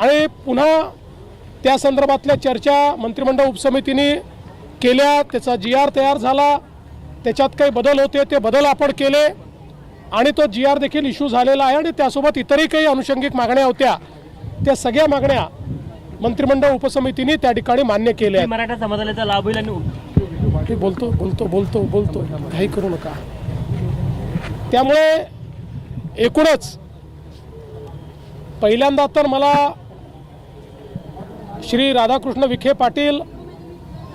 आणि पुन्हा त्या संदर्भातल्या चर्चा मंत्रिमंडळ उपसमितीने केल्या. त्याचा जी आर तयार झाला. त्याच्यात काही बदल होते ते बदल आपण केले. आणि तो जी आर देखील इश्यू झालेला आहे आणि त्यासोबत इतरही काही अनुषंगिक मागण्या होत्या. त्या सगळ्या मागण्या मंत्रिमंडळ उपसमितीने त्या ठिकाणी मान्य केल्या. मराठा समाजाला लाभ होईल आणि बोलतो बोलतो बोलतो बोलतो. काही करू नका. त्यामुळे एकूणच पहिल्यांदा तर मला श्री राधाकृष्ण विखे पाटील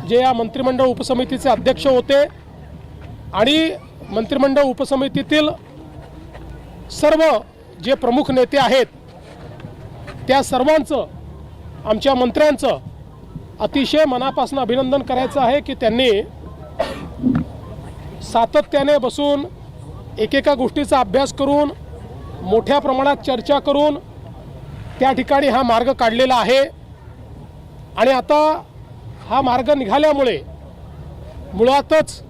जे या मंत्रिमंडळ उपसमितीचे अध्यक्ष होते आणि मंत्रिमंडळ उपसमितीतील सर्व जे प्रमुख नेते आहेत त्या सर्वांचं आमच्या मंत्र्यांचं अतिशय मनापासून अभिनंदन करायचं आहे की त्यांनी सातत्याने बसून एकेका गोष्टीचा अभ्यास करून मोठ्या प्रमाणात चर्चा करून त्या ठिकाणी हा मार्ग काढलेला आहे. आणि आता हा मार्ग निघाल्यामुळे मुळातच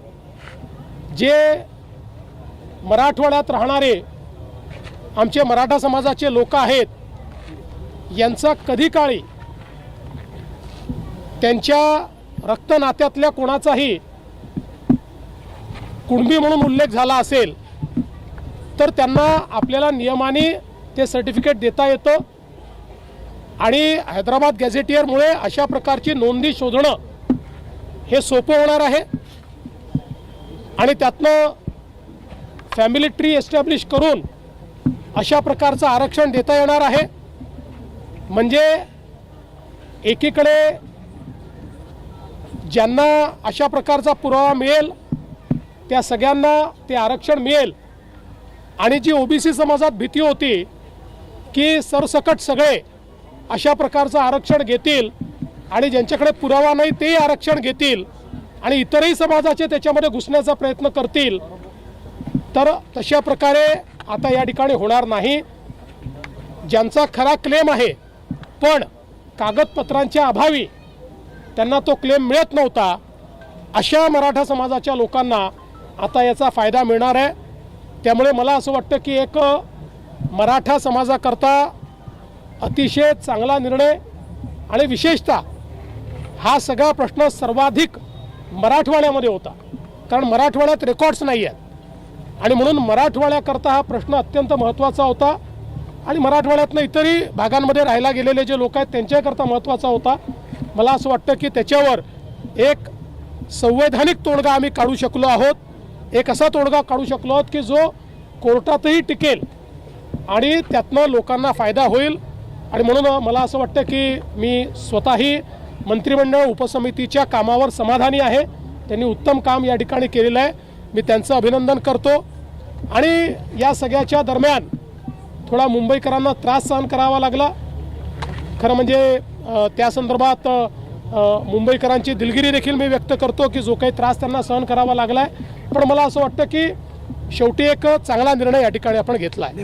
जे मराठवाड्यात राहणारे आमचे मराठा समाजाचे लोक आहेत यांचा कधी काळी त्यांच्या रक्तनात्यातल्या कोणाचाही कुणबी म्हणून उल्लेख झाला असेल तर त्यांना आपल्याला नियमाने ते सर्टिफिकेट देता येतं. आणि हैदराबाद गॅझेटियरमुळे अशा प्रकारची नोंदी शोधणं हे सोपं होणार आहे. आणि त्यातनं फॅमिली ट्री एस्टॅब्लिश करून अशा प्रकारचं आरक्षण देता येणार आहे. म्हणजे एकीकडे ज्यांना अशा प्रकारचा पुरावा मिळेल त्या सगळ्यांना ते आरक्षण मिळेल. आणि जी ओबीसी समाजात भीती होती की सरसकट सगळे अशा प्रकारचं आरक्षण घेतील आणि ज्यांच्याकडे पुरावा नाही तेही आरक्षण घेतील आणि इतरही समाजाचे त्याच्यामध्ये घुसण्याचा प्रयत्न करतील. तर तशा प्रकारे आता या ठिकाणी होणार नाही. ज्यांचा खरा क्लेम आहे पण कागदपत्रांच्या अभावी त्यांना तो क्लेम मिळत नव्हता अशा मराठा समाजाच्या लोकांना आता याचा फायदा मिळणार आहे. त्यामुळे मला असं वाटतं की एक मराठा समाजाकरता अतिशय चांगला निर्णय आणि विशेषतः हा सगळा प्रश्न सर्वाधिक मराठवाड्यामध्ये होता. कारण मराठवाड्यात रेकॉर्ड्स नाही आहेत. आणि म्हणून मराठवाड्याकरता हा प्रश्न अत्यंत महत्त्वाचा होता. आणि मराठवाड्यातनं इतरही भागांमध्ये राहायला गेलेले जे लोक आहेत त्यांच्याकरता महत्त्वाचा होता. मला असं वाटतं की त्याच्यावर एक संवैधानिक तोडगा आम्ही काढू शकलो आहोत. एक असा तोडगा काढू शकलो आहोत की जो कोर्टातही टिकेल आणि त्यातनं लोकांना फायदा होईल. आणि म्हणून मला असं वाटतं की मी स्वतःही मंत्रिमंडळ उपसमितीच्या कामावर समाधानी आहे. त्यांनी उत्तम काम या ठिकाणी केलेलं आहे. मी त्यांचं अभिनंदन करतो. आणि या सगळ्याच्या दरम्यान थोडा मुंबईकरांना त्रास सहन करावा लागला. खरं म्हणजे त्या संदर्भात मुंबईकरांची दिलगिरी देखील मी व्यक्त करतो की जो काही त्रास त्यांना सहन करावा लागला आहे पण मला असं वाटतं की शेवटी एक चांगला निर्णय या ठिकाणी आपण घेतला आहे